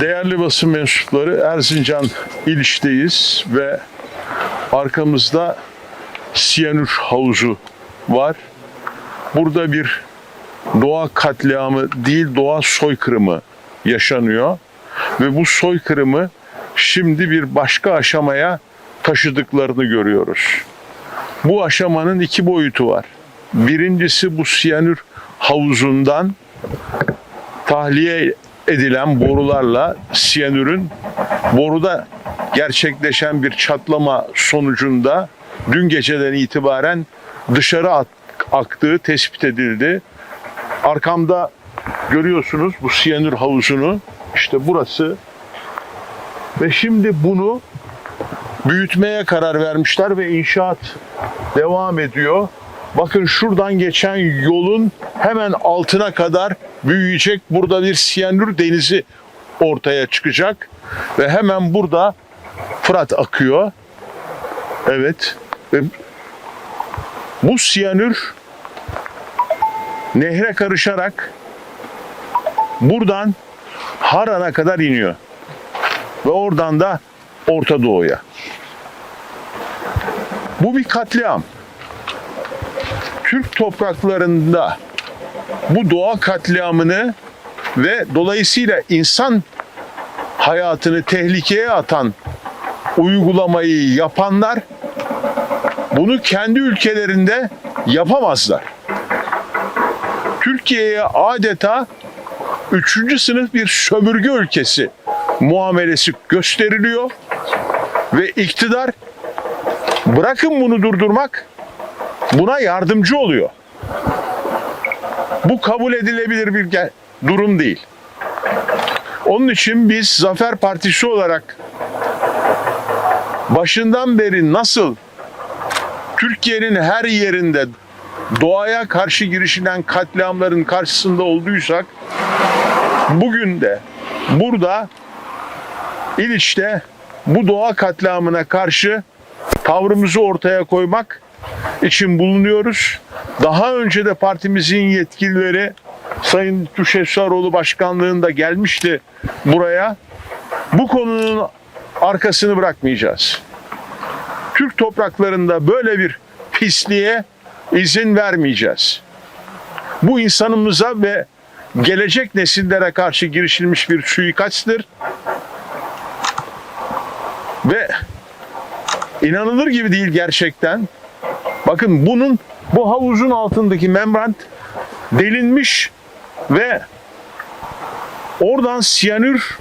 Değerli basın mensupları Erzincan İliç'teyiz ve arkamızda siyanür havuzu var. Burada bir doğa katliamı değil doğa soykırımı yaşanıyor ve bu soykırımı şimdi bir başka aşamaya taşıdıklarını görüyoruz. Bu aşamanın iki boyutu var. Birincisi bu siyanür havuzundan tahliye edilen borularla siyanürün boruda gerçekleşen bir çatlama sonucunda dün geceden itibaren dışarı at- aktığı tespit edildi. Arkamda görüyorsunuz bu siyanür havuzunu. İşte burası. Ve şimdi bunu büyütmeye karar vermişler ve inşaat devam ediyor. Bakın şuradan geçen yolun hemen altına kadar büyüyecek. Burada bir siyanür denizi ortaya çıkacak ve hemen burada Fırat akıyor. Evet. Ve bu siyanür nehre karışarak buradan Haran'a kadar iniyor. Ve oradan da Orta Doğu'ya. Bu bir katliam. Türk topraklarında bu doğa katliamını ve dolayısıyla insan hayatını tehlikeye atan uygulamayı yapanlar bunu kendi ülkelerinde yapamazlar. Türkiye'ye adeta üçüncü sınıf bir sömürge ülkesi muamelesi gösteriliyor ve iktidar bırakın bunu durdurmak buna yardımcı oluyor. Bu kabul edilebilir bir durum değil. Onun için biz Zafer Partisi olarak başından beri nasıl Türkiye'nin her yerinde doğaya karşı girişilen katliamların karşısında olduysak bugün de burada İliç'te bu doğa katliamına karşı tavrımızı ortaya koymak için bulunuyoruz. Daha önce de partimizin yetkilileri Sayın Tuşesaroğlu başkanlığında gelmişti buraya. Bu konunun arkasını bırakmayacağız. Türk topraklarında böyle bir pisliğe izin vermeyeceğiz. Bu insanımıza ve gelecek nesillere karşı girişilmiş bir suikasttır. Ve inanılır gibi değil gerçekten. Bakın bunun bu havuzun altındaki membran delinmiş ve oradan siyanür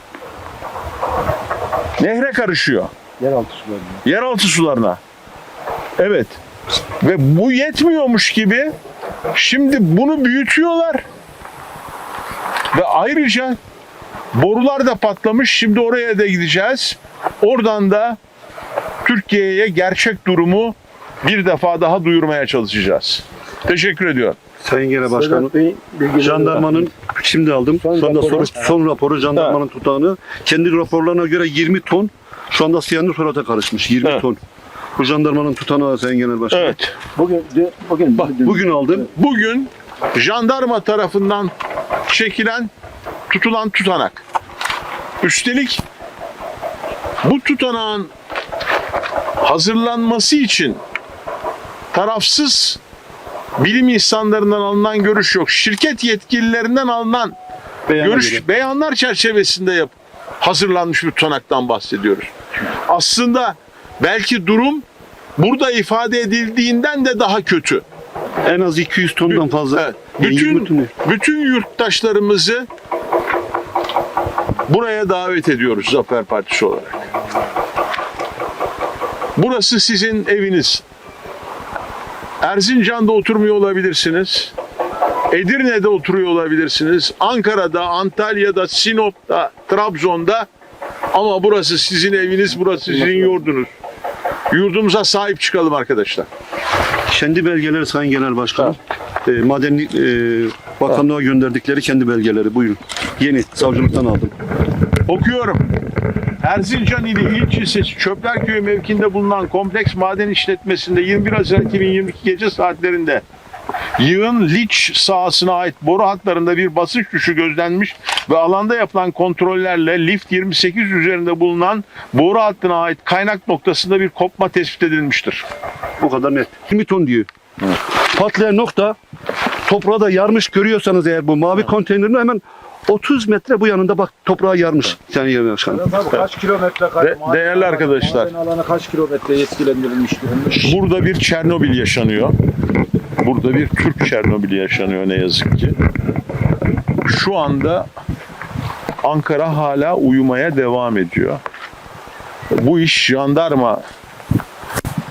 nehre karışıyor. Yeraltı sularında. Yeraltı sularına. Evet. Ve bu yetmiyormuş gibi şimdi bunu büyütüyorlar. Ve ayrıca borular da patlamış. Şimdi oraya da gideceğiz. Oradan da Türkiye'ye gerçek durumu bir defa daha duyurmaya çalışacağız. Teşekkür ediyorum. Sayın Genel Başkanım, Bey jandarmanın şimdi aldım. Son Son raporu. soru, son raporu jandarmanın tutağını. Kendi raporlarına göre 20 ton. Şu anda siyanür Fırat'a karışmış. 20 Evet. ton. Bu jandarmanın tutanağı Sayın Genel Başkanım. Evet. Bugün, bugün, Bak dün- bugün aldım. Bugün jandarma tarafından çekilen tutulan tutanak. Üstelik bu tutanağın hazırlanması için tarafsız bilim insanlarından alınan görüş yok. Şirket yetkililerinden alınan Beyana görüş göre. beyanlar çerçevesinde yap hazırlanmış bir tutanaktan bahsediyoruz. Aslında belki durum burada ifade edildiğinden de daha kötü. En az 200 tondan fazla. Evet. Yani 20 Bütün bütün yurttaşlarımızı buraya davet ediyoruz Zafer Partisi olarak. Burası sizin eviniz. Erzincan'da oturmuyor olabilirsiniz. Edirne'de oturuyor olabilirsiniz. Ankara'da, Antalya'da, Sinop'ta, Trabzon'da ama burası sizin eviniz, burası sizin yurdunuz. Yurdumuza sahip çıkalım arkadaşlar. Kendi belgeleri Sayın Genel Başkanım. E, Madenlik e, Bakanlığa gönderdikleri kendi belgeleri. Buyurun. Yeni savcılıktan aldım. Okuyorum. Erzincan ili ilçesi Çöplerköy mevkinde bulunan kompleks maden işletmesinde 21 Haziran 2022 gece saatlerinde Yığın Liç sahasına ait boru hatlarında bir basınç düşüşü gözlenmiş ve alanda yapılan kontrollerle lift 28 üzerinde bulunan boru hattına ait kaynak noktasında bir kopma tespit edilmiştir. Bu kadar net. 20 ton diyor. Patlayan nokta toprağı da yarmış görüyorsanız eğer bu mavi konteynerin hemen 30 metre bu yanında bak toprağı yarmış. Sen yerine başkanım. Kaç kilometre kaç De- değerli arkadaşlar. Maden alanı kaç kilometre yetkilendirilmiş durumda? Burada bir Çernobil yaşanıyor. Burada bir Türk Çernobil yaşanıyor ne yazık ki. Şu anda Ankara hala uyumaya devam ediyor. Bu iş jandarma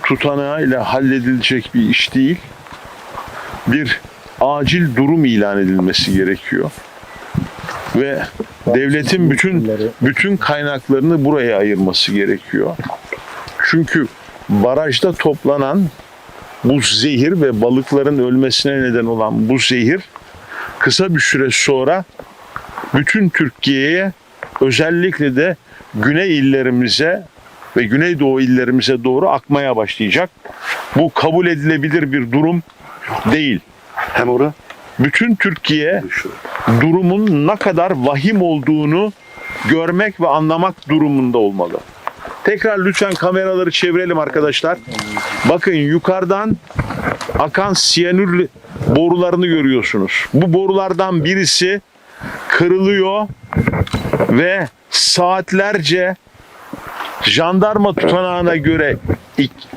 tutanağıyla halledilecek bir iş değil. Bir acil durum ilan edilmesi gerekiyor. Ve devletin bütün bütün kaynaklarını buraya ayırması gerekiyor. Çünkü barajda toplanan bu zehir ve balıkların ölmesine neden olan bu zehir kısa bir süre sonra bütün Türkiye'ye özellikle de güney illerimize ve güneydoğu illerimize doğru akmaya başlayacak. Bu kabul edilebilir bir durum değil. Hem orada Bütün Türkiye. Durumun ne kadar vahim olduğunu görmek ve anlamak durumunda olmalı. Tekrar lütfen kameraları çevirelim arkadaşlar. Bakın yukarıdan akan siyanür borularını görüyorsunuz. Bu borulardan birisi kırılıyor ve saatlerce jandarma tutanağına göre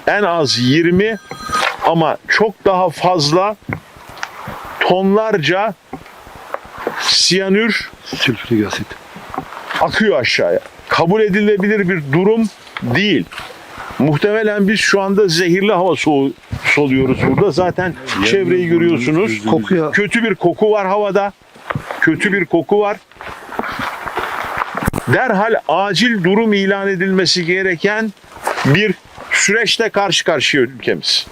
en az 20 ama çok daha fazla tonlarca siyanür Sülfürik asit. akıyor aşağıya. Kabul edilebilir bir durum değil. Muhtemelen biz şu anda zehirli hava soğu- soluyoruz burada. Zaten çevreyi görüyorsunuz. Kokuyor. Kötü bir koku var havada. Kötü bir koku var. Derhal acil durum ilan edilmesi gereken bir süreçte karşı karşıya ülkemiz.